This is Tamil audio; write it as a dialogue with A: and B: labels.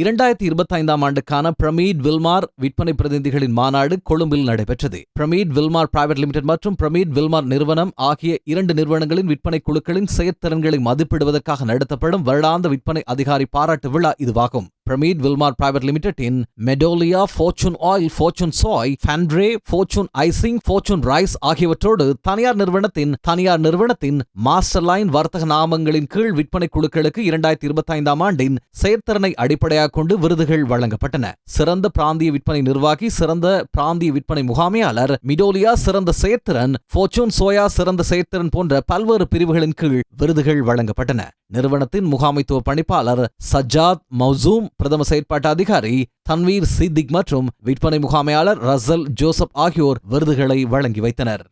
A: இரண்டாயிரத்தி இருபத்தி ஐந்தாம் ஆண்டுக்கான பிரமீட் வில்மார் விற்பனை பிரதிநிதிகளின் மாநாடு கொழும்பில் நடைபெற்றது. பிரமீட் வில்மார் பிரைவேட் லிமிடெட் மற்றும் பிரமீட் வில்மார் நிறுவனம் ஆகிய இரண்டு நிறுவனங்களின் விற்பனை குழுக்களின் செயற்திறன்களை மதிப்பிடுவதற்காக நடத்தப்படும் வருடாந்த விற்பனை அதிகாரி பாராட்டு விழா இதுவாகும். பிரமீட் வில்மார் பிரைவேட் லிமிடெட்டின் மெடோலியா ஃபோர்ச்சூன் ஆயில் ஃபோர்ச்சூன் சாய் ஃபேண்ட்ரே ஃபோர்ச்சூன் ஐசிங் ஃபோர்ச்சூன் ரைஸ் ஆகியவற்றோடு தனியார் நிறுவனத்தின் தனியார் நிறுவனத்தின் மாஸ்டர் லைன் வர்த்தக நாமங்களின் கீழ் விற்பனை குழுக்களுக்கு இரண்டாயிரத்தி இருபத்தி ஐந்தாம் ஆண்டின் செயற்திறனை அடிப்படையாக கொண்டு விருதுகள் வழங்கப்பட்டன. சிறந்த பிராந்திய விற்பனை நிர்வாகி சிறந்த பிராந்திய விற்பனை முகாமையாளர் மிடோலியா சிறந்த செயற்திறன் ஃபோர்ச்சூன் சோயா சிறந்த செயற்திறன் போன்ற பல்வேறு பிரிவுகளின் கீழ் விருதுகள் வழங்கப்பட்டன. நிறுவனத்தின் முகாமைத்துவ பணிப்பாளர் சஜாத் மௌசூம் பிரதம செயற்பாட்டு அதிகாரி தன்வீர் சித்திக் மற்றும் விற்பனை முகாமையாளர் ரசல் ஜோசப் ஆகியோர் விருதுகளை வழங்கி வைத்தனர்.